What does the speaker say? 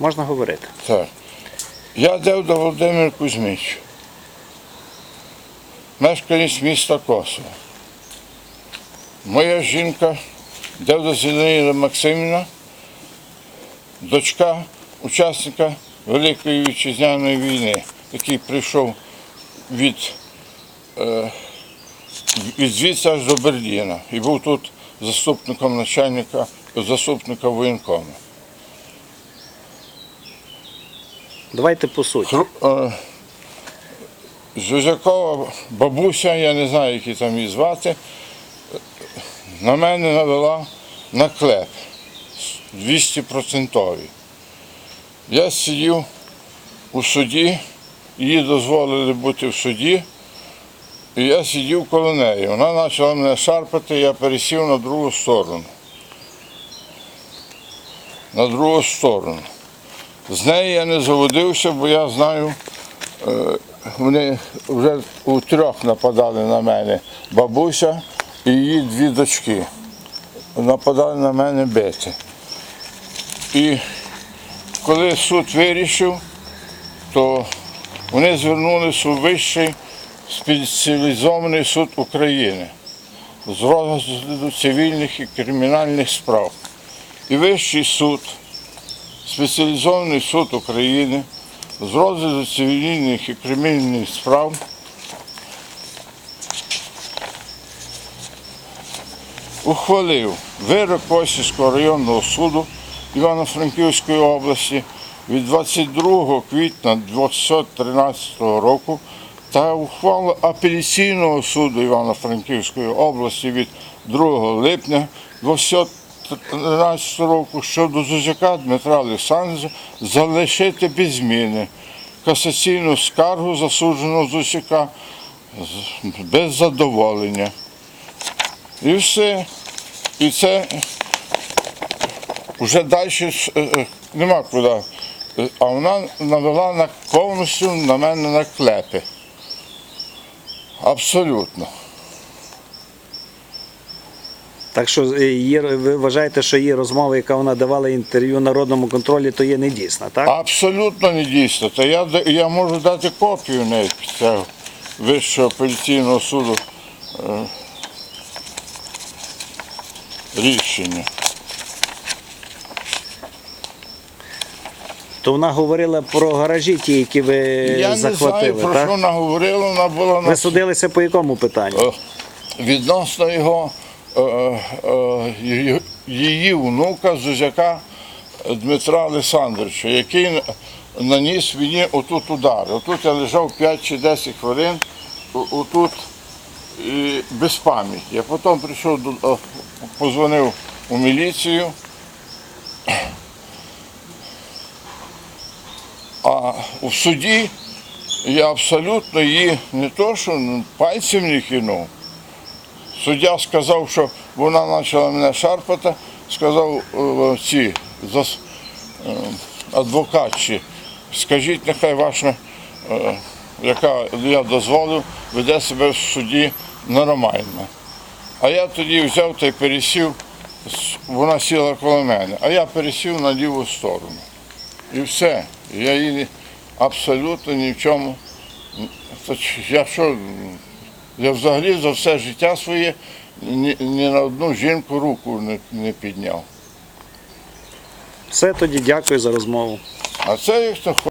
Можна говорити. Так. Я Девда Володимир Кузьмич, мешканець міста Косово. Моя жінка Девда Зінаїда Максимівна, дочка учасника Великої вітчизняної війни, який прийшов від, е, від звідси аж до Берліна і був тут заступником начальника, заступника воєнкому. Давайте по суті. Е, Зузякова бабуся, я не знаю, як її там її звати, на мене навела наклеп 200%. Я сидів у суді, їй дозволили бути в суді, і я сидів коло неї. Вона почала мене шарпати, я пересів на другу сторону. На другу сторону. З неї я не заводився, бо я знаю, е, вони вже у трьох нападали на мене бабуся і її дві дочки. Нападали на мене бити. І коли суд вирішив, то вони звернулися у вищий спеціалізований суд України з розгляду цивільних і кримінальних справ. І вищий суд Спеціалізований суд України з розгляду цивільних і кримінальних справ. Ухвалив вирок Косівського районного суду Івано-Франківської області від 22 квітня 1913 року та ухвалу апеляційного суду Івано-Франківської області від 2 липня 2013 року щодо Зузяка Дмитра Олександровича залишити без зміни касаційну скаргу засудженого Зусяка без задоволення. І все. І це вже далі е, е, нема куди. А вона навела на повністю на мене наклепи. Абсолютно. Так що е, її, ви вважаєте, що її розмова, яка вона давала інтерв'ю народному контролі, то є недійсна, так? Абсолютно не дійсно. Та я, я можу дати копію навіть цього Вищого апеляційного суду е, рішення. То вона говорила про гаражі, ті, які ви я не знаю, захватили, про що вона говорила, вона була на Ви судилися по якому питанню? Е, відносно його її- її внука Зузяка Дмитра Олександровича, який наніс мені отут удар. Отут я лежав 5 чи 10 хвилин, отут і без пам'яті. Я потім прийшов е, позвонив у міліцію. А в суді я абсолютно її не то, що пальцем не кинув. Суддя сказав, що вона почала мене шарпати, сказав е, ці е, адвокатці, скажіть, нехай ваша, е, яка я дозволив, веде себе в суді нормально. А я тоді взяв та й пересів, вона сіла коло мене, а я пересів на ліву сторону. І все. Я її абсолютно ні в чому. Я що, я взагалі за все життя своє ні, ні на одну жінку руку не, не підняв. Все тоді дякую за розмову. А це як то